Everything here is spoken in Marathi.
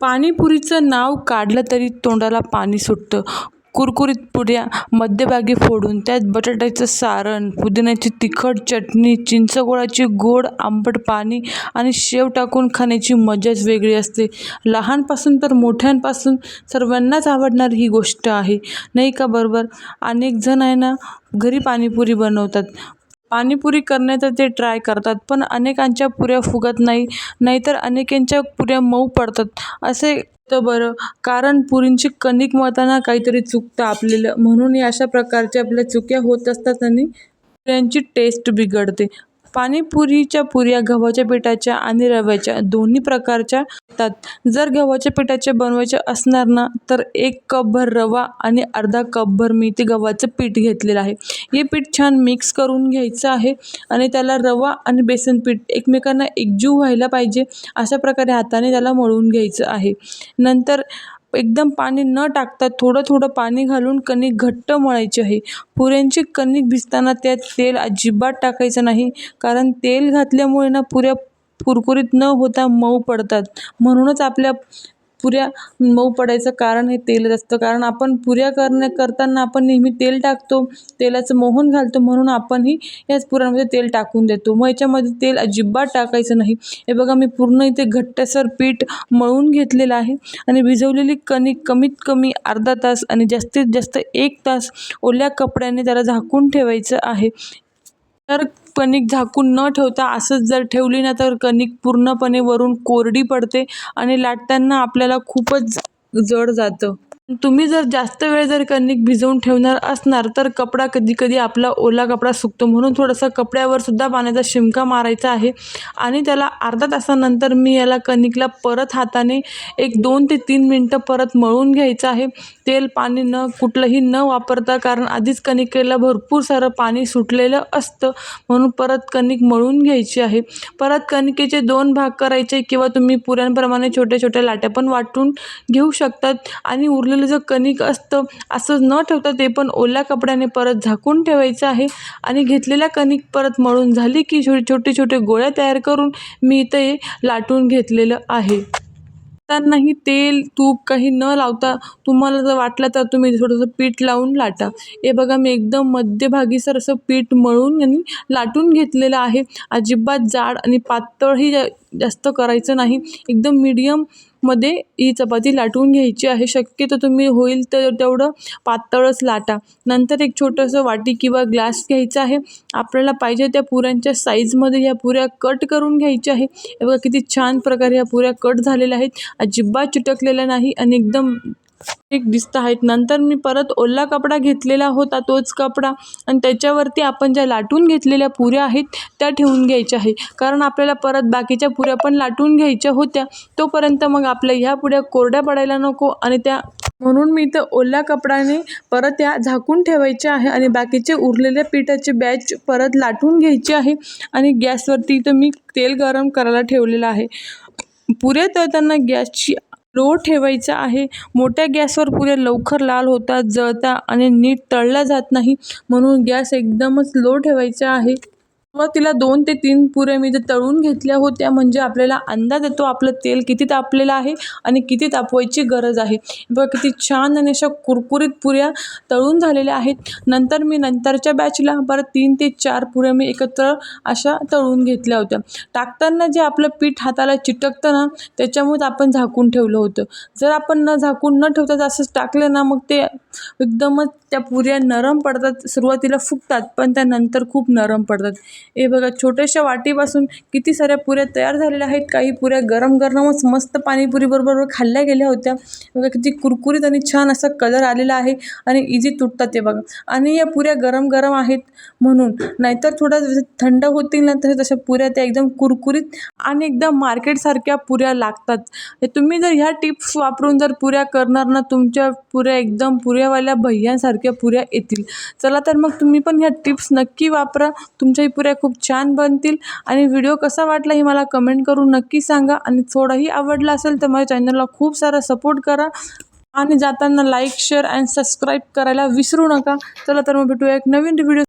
पाणीपुरीचं नाव काढलं तरी तोंडाला पाणी सुटतं. कुरकुरीत पुऱ्या मध्यभागी फोडून त्यात बटाट्याचं सारण पुदिन्याची तिखट चटणी चिंचगोळाची गोड आंबट पाणी आणि शेव टाकून खाण्याची मजाच वेगळी असते. लहानपासून तर मोठ्यांपासून सर्वांनाच आवडणारी ही गोष्ट आहे. नाही का बरोबर? अनेक जण आहे ना घरी पाणीपुरी बनवतात. पाणीपुरी करण्याचा ते ट्राय करतात पण अनेकांच्या पुऱ्या फुगत नाही नाहीतर अनेकांच्या पुऱ्या मऊ पडतात. असे तर बरं कारण पुरींची कणिक मळताना काहीतरी चुकतं आपल्याला. म्हणून या अशा प्रकारच्या आपल्या चुक्या होत असतात आणि पुऱ्यांची टेस्ट बिघडते. पाणीपुरीच्या पुऱ्या गव्हाच्या पिठाच्या आणि रव्याच्या दोन्ही प्रकारच्या असतात जर गव्हाच्या पिठाच्या बनवायच्या असणार ना तर एक कपभर रवा आणि अर्धा कपभर मी ते गव्हाचं पीठ घेतलेलं आहे. हे पीठ छान मिक्स करून घ्यायचं आहे आणि त्याला रवा आणि बेसन पीठ एकमेकांना एकजीव व्हायला पाहिजे अशा प्रकारे हाताने त्याला मळून घ्यायचं आहे. नंतर एकदम पाणी न टाकता थोडं थोडं पाणी घालून कणिक घट्ट मळायची आहे. पुऱ्यांची कणिक भिजताना त्यात तेल अजिबात टाकायचं नाही कारण तेल घातल्यामुळे ना पुऱ्या कुरकुरीत न होता मऊ पडतात. म्हणूनच आपल्या पुऱ्या मऊ पडायचं कारण हे तेलच असतं. कारण आपण पुऱ्या करण्या करताना आपण नेहमी तेल टाकतो तेलाचं मोहन घालतो म्हणून आपणही याच पुऱ्यांमध्ये तेल टाकून देतो. मग याच्यामध्ये तेल अजिबात टाकायचं नाही. हे बघा मी पूर्ण इथे घट्टसर पीठ मळून घेतलेलं आहे आणि भिजवलेली कणिक कमीत कमी अर्धा तास आणि जास्तीत जास्त एक तास ओल्या कपड्याने त्याला झाकून ठेवायचं आहे. तर कणिक झाकून न ठेवता असंच जर ठेवली ना तर कणिक पूर्णपणे वरून कोरडी पडते आणि लाटताना आपल्याला खूपच जड जातं. तुम्ही जर जास्त वेळ जर कणिक भिजवून ठेवणार असणार तर कपडा कधी कधी आपला ओला कपडा सुकतो. म्हणून थोडंसं कपड्यावर सुद्धा पाण्याचा शिमका मारायचा आहे. आणि त्याला अर्धा तासानंतर मी याला कणिकला परत हाताने एक दोन ते तीन मिनटं परत मळून घ्यायचं आहे. तेल पाणी न कुठलंही न वापरता कारण आधीच कणिकेला भरपूर सारं पाणी सुटलेलं असतं. म्हणून परत कणिक मळून घ्यायची आहे. परत कणिकेचे दोन भाग करायचे किंवा तुम्ही पुऱ्यांप्रमाणे छोट्या छोट्या लाट्या पण वाटून घेऊ शकतात. आणि उरलेलं जो कणिक असतं असं न ठेवता ते पण ओल्या कपड्याने परत झाकून ठेवायचं आहे. आणि घेतलेल्या कणिक परत मळून झाली की छो छोटे छोटे गोळ्या तयार करून मी ते लाटून घेतलेलं आहे. त्यांनाही तेल तूप काही न लावता तुम्हाला जर वाटलं तर तुम्ही थोडंसं पीठ लावून लाटा. हे बघा मी एकदम मध्यभागी सर असं पीठ मळून आणि लाटून घेतलेलं आहे. अजिबात जाड आणि पातळही जा जास्त करायचं नाही. एकदम मीडियम मध्ये ही चपाती लाटून घ्यायची आहे. शक्यतो तुम्ही होईल तर तेवढं पातळच लाटा. नंतर एक छोटंसं वाटी किंवा ग्लास घ्यायचा आहे. आपल्याला पाहिजे त्या पुऱ्यांच्या साईजमध्ये ह्या पुऱ्या कट करून घ्यायच्या आहे. बघा किती छान प्रकारे ह्या पुऱ्या कट झालेल्या आहेत. अजिबात चिटकलेल्या नाही आणि एकदम एक दिसत आहेत. नंतर मी परत ओला कपडा घेतलेला होता तोच कपडा आणि त्याच्यावरती आपण ज्या लाटून घेतलेल्या पुऱ्या आहेत त्या ठेवून घ्यायच्या आहे कारण आपल्याला परत बाकीच्या पुऱ्या पण लाटून घ्यायच्या होत्या. तोपर्यंत मग आपल्या ह्या पुऱ्या कोरड्या पडायला नको आणि त्या म्हणून मी इथं ओल्या कपड्याने परत त्या झाकून ठेवायच्या आहे आणि बाकीचे उरलेल्या पिठाचे बॅच परत लाटून घ्यायचे आहे आणि गॅसवरती इथं मी तेल गरम करायला ठेवलेलं आहे. पुऱ्या तळताना गॅसची लो ठेवायचा आहे. मोठ्या गॅसवर पुऱ्या लवकर लाल होतात जळतात आणि नीट तळल्या जात नाही म्हणून गॅस एकदमच लो ठेवायचा आहे. मग तिला दोन ते तीन पुऱ्या मी जर तळून घेतल्या होत्या म्हणजे आपल्याला अंदाज येतो आपलं तेल किती तापलेलं आहे आणि किती तापवायची गरज आहे. व किती छान आणि अशा कुरकुरीत पुऱ्या तळून झालेल्या आहेत. नंतर मी नंतरच्या बॅचला परत तीन ते चार पुऱ्या मी एकत्र अशा तळून घेतल्या होत्या. टाकताना जे आपलं पीठ हाताला चिटकतं ना त्याच्यामुळे आपण झाकून ठेवलं होतं. जर आपण न झाकून न ठेवता असंच टाकलं ना मग ते एकदमच त्या पुऱ्या नरम पडतात. सुरुवातीला फुगतात पण त्यानंतर खूप नरम पडतात. हे बघा छोट्याशा वाटीपासून किती साऱ्या पुऱ्या तयार झालेल्या आहेत. काही पुऱ्या गरम गरमच मस्त पाणीपुरीबरोबर खाल्ल्या गेल्या होत्या. बघा किती कुरकुरीत आणि छान असा कलर आलेला आहे आणि इझी तुटतात ते बघा. आणि या पुऱ्या गरम गरम आहेत म्हणून नाहीतर थोडा जसं थंड होतील ना तसे तशा पुऱ्या त्या एकदम कुरकुरीत आणि एकदम मार्केटसारख्या पुऱ्या लागतात. तुम्ही जर ह्या टिप्स वापरून जर पुऱ्या करणार ना तुमच्या पुऱ्या एकदम पुऱ्यावाल्या भैयांसारख्या पुऱ्या येतील. चला तर मग तुम्ही पण ह्या टिप्स नक्की वापरा. तुमच्याही पुऱ्या खूप छान बनतील. आणि व्हिडिओ कसा वाटला हे मला कमेंट करून नक्की सांगा. आणि थोडाही आवडला असेल तर माझ्या चॅनलला खूप सारा सपोर्ट करा. आणि जाताना लाईक शेअर अँड सबस्क्राईब करायला विसरू नका. चला तर मग भेटूया एक नवीन व्हिडिओ